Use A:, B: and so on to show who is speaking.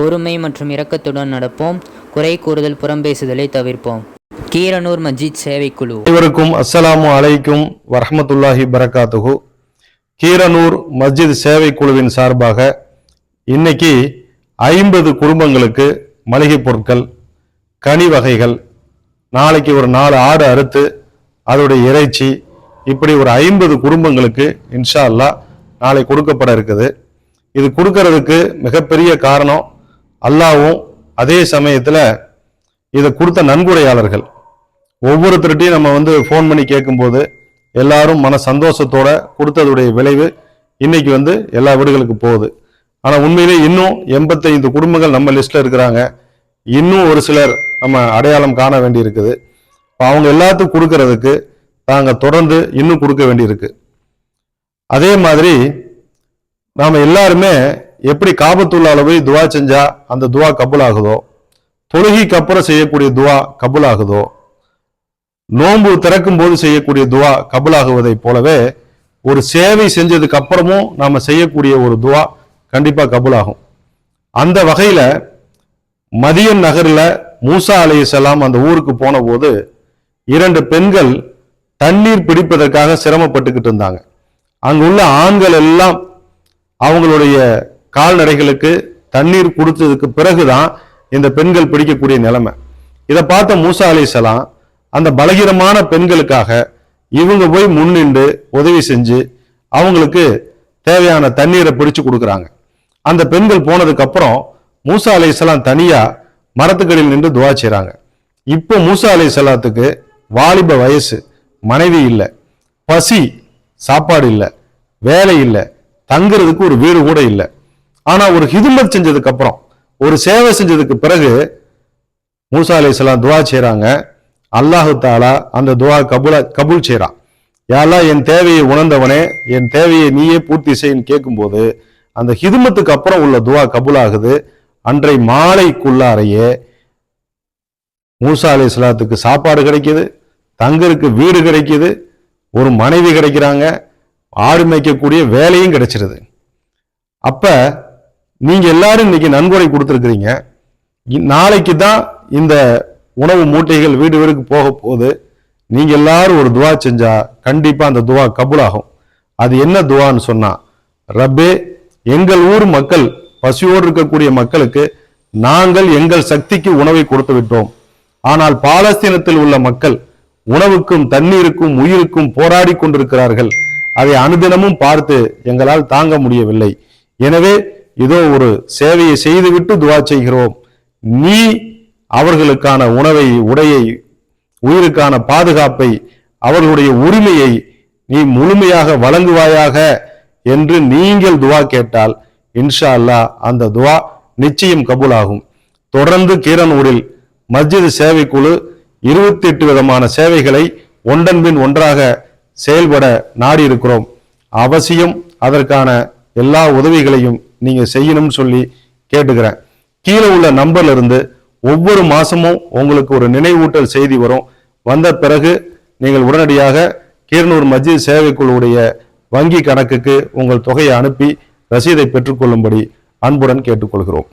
A: பொறுமை மற்றும் இரக்கத்துடன் நடப்போம். குறை கூறுதல் புறம்பேசுதலை தவிர்ப்போம். கீரனூர் மஸ்ஜித் சேவைக்குழு
B: அனைவருக்கும் அஸ்ஸலாமு அலைக்கும் வரஹ்மத்துல்லாஹி பரகாத்துகு கீரனூர் மஸ்ஜித் சேவை குழுவின் சார்பாக இன்னைக்கு ஐம்பது குடும்பங்களுக்கு மளிகை பொருட்கள் கனி வகைகள் நாளைக்கு ஒரு நாலு ஆடு அறுத்து அதோடைய இறைச்சி இப்படி ஒரு ஐம்பது குடும்பங்களுக்கு இன்ஷா அல்லாஹ் நாளை கொடுக்கப்பட இருக்குது. இது கொடுக்கறதுக்கு மிகப்பெரிய காரணம் அல்லாவும் அதே சமயத்தில் இதை கொடுத்த நன்கொடையாளர்கள். ஒவ்வொருத்தருட்டையும் நம்ம வந்து ஃபோன் பண்ணி கேட்கும்போது எல்லாரும் மன சந்தோஷத்தோட கொடுத்ததுடைய விளைவு இன்னைக்கு வந்து எல்லா வீடுகளுக்கு போகுது. ஆனால் உண்மையிலே இன்னும் எண்பத்தைந்து குடும்பங்கள் நம்ம லிஸ்ட்டில் இருக்கிறாங்க. இன்னும் ஒரு சிலர் நம்ம அடையாளம் காண வேண்டி இருக்குது இப்போ அவங்க எல்லாத்துக்கும் கொடுக்கறதுக்கு நாங்கள் தொடர்ந்து இன்னும் கொடுக்க வேண்டியிருக்கு. அதே மாதிரி நாம் எல்லாருமே எப்படி காபத்துள்ளால போய் துவா செஞ்சா அந்த துவா கபுல் ஆகுதோ தொழுகைக்கு அப்புறம் செய்யக்கூடிய துவா கபுல் ஆகுதோ நோன்பு திறக்கும் போது செய்யக்கூடிய துவா கபுலாகுவதை போலவே ஒரு சேவை செஞ்சதுக்கு அப்புறமும் நாம செய்யக்கூடிய ஒரு துவா கண்டிப்பா கபுலாகும். அந்த வகையில மதியன் நகரில் மூசா அலைஹிஸ்ஸலாம் அந்த ஊருக்கு போன போது இரண்டு பெண்கள் தண்ணீர் பிடிப்பதற்காக சிரமப்பட்டுக்கிட்டு இருந்தாங்க. அங்குள்ள ஆண்கள் எல்லாம் அவங்களுடைய கால்நடைகளுக்கு தண்ணீர் கொடுத்ததுக்கு பிறகுதான் இந்த பெண்கள் பிடிக்கக்கூடிய நிலைமை. இதை பார்த்த மூசா அலிசலாம் அந்த பலகீனமான பெண்களுக்காக இவங்க போய் முன்னின்று உதவி செஞ்சு அவங்களுக்கு தேவையான தண்ணீரை பிடிச்சு கொடுக்குறாங்க. அந்த பெண்கள் போனதுக்கு அப்புறம் மூசா அலிசலாம் தனியா மரத்துக்கடியில் நின்று துவா செய்கிறாங்க இப்போ மூசா அலிசலாத்துக்கு வாலிப வயசு மனைவி இல்லை பசி சாப்பாடு இல்லை வேலை இல்லை தங்குறதுக்கு ஒரு வீடு கூட இல்லை. ஆனா ஒரு ஹிதுமத் செஞ்சதுக்கு அப்புறம் ஒரு சேவை செஞ்சதுக்கு பிறகு மூசா இஸ்லாம் துவா செய்கிறாங்க அல்லாஹு தாலா அந்த துவா கபுலா கபூல் செய்கிறான் யாரெல்லாம் என் தேவையை உணர்ந்தவனே என் தேவையை நீயே பூர்த்தி செய்யன்னு கேட்கும்போது அந்த ஹிதுமத்துக்கு அப்புறம் உள்ள துவா கபுலாகுது அன்றை மாலைக்குள்ளாரையே மூசா இஸ்லாத்துக்கு சாப்பாடு கிடைக்கிது தங்கருக்கு வீடு கிடைக்கிது ஒரு மனைவி கிடைக்கிறாங்க ஆடு மேய்க்கக்கூடிய வேலையும் கிடைச்சிருது. அப்போ நீங்க எல்லாரும் இன்னைக்கு நன்கொடை கொடுத்துருக்கிறீங்க. இ- நாளைக்கு தான் இந்த உணவு மூட்டைகள் வீடு வீடுக்கு போக போகுது. நீங்க எல்லாரும் ஒரு துவா செஞ்சா கண்டிப்பா அந்த துவா கபுலாகும். அது என்ன துவான்னு சொன்னா ரப்பே எங்கள் ஊர் மக்கள் பசியோடு இருக்கக்கூடிய மக்களுக்கு நாங்கள் எங்கள் சக்திக்கு உணவை கொடுத்து விட்டோம். ஆனால் பாலஸ்தீனத்தில் உள்ள மக்கள் உணவுக்கும் தண்ணீருக்கும் உயிருக்கும் போராடி கொண்டிருக்கிறார்கள். அதை அனுதினமும் பார்த்து எங்களால் தாங்க முடியவில்லை. எனவே இதோ ஒரு சேவையை செய்துவிட்டு துவா செய்கிறோம். நீ அவர்களுக்கான உணவை உடையை உயிருக்கான பாதுகாப்பை அவர்களுடைய உரிமையை நீ முழுமையாக வழங்குவாயாக என்று நீங்கள் துவா கேட்டால் இன்ஷா அல்லாஹ் அந்த துவா நிச்சயம் கபூலாகும். தொடர்ந்து கீரனூரில் மஸ்ஜித் சேவைக்குழு இருபத்தி எட்டு விதமான சேவைகளை ஒன்றன்பின் ஒன்றாக செயல்பட நாடி இருக்கிறோம் அவசியம் அதற்கான எல்லா உதவிகளையும் நீங்கள் செய்யணும்னு சொல்லி கேட்டுக்கிறேன். கீழே உள்ள நம்பர்லேருந்து ஒவ்வொரு மாதமும் உங்களுக்கு ஒரு நினைவூட்டல் செய்தி வரும். வந்த பிறகு நீங்கள் உடனடியாக கீரனூர் மஜ்ஜித் சேவைக்குழுவுடைய வங்கி கணக்குக்கு உங்கள் தொகையை அனுப்பி ரசீதை பெற்றுக்கொள்ளும்படி அன்புடன் கேட்டுக்கொள்கிறோம்.